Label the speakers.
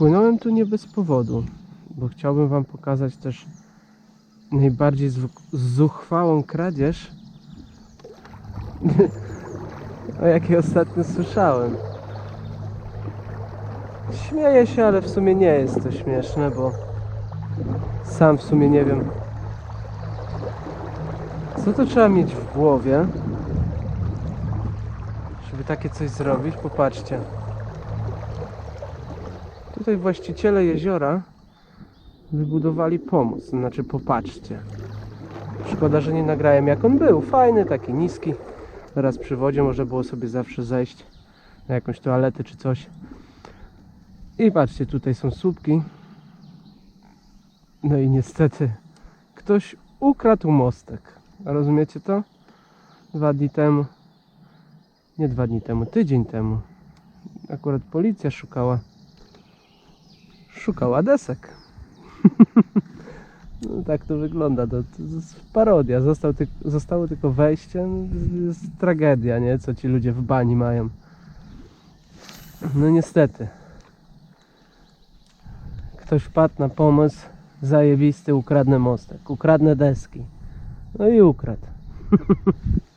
Speaker 1: Wpłynąłem tu nie bez powodu, bo chciałbym Wam pokazać też najbardziej zuchwałą kradzież, o jakiej ostatnio słyszałem. Śmieję się, ale w sumie nie jest to śmieszne, bo sam w sumie nie wiem, co to trzeba mieć w głowie, żeby takie coś zrobić. Popatrzcie. Tutaj właściciele jeziora wybudowali pomost. Znaczy, popatrzcie. Szkoda, że nie nagrałem jak on był. Fajny, taki niski. Teraz przy wodzie można było sobie zawsze zejść na jakąś toaletę czy coś. I patrzcie, tutaj są słupki. No i niestety ktoś ukradł mostek. Rozumiecie to? Dwa dni temu. Nie dwa dni temu, tydzień temu. Akurat policja szukała. Szukała desek. no, tak to wygląda. To, to jest parodia. Został ty, zostało tylko wejście. Jest tragedia, nie? Co ci ludzie w bani mają. No niestety. Ktoś wpadł na pomysł zajebisty, ukradnę mostek, ukradnę deski. No i ukradł.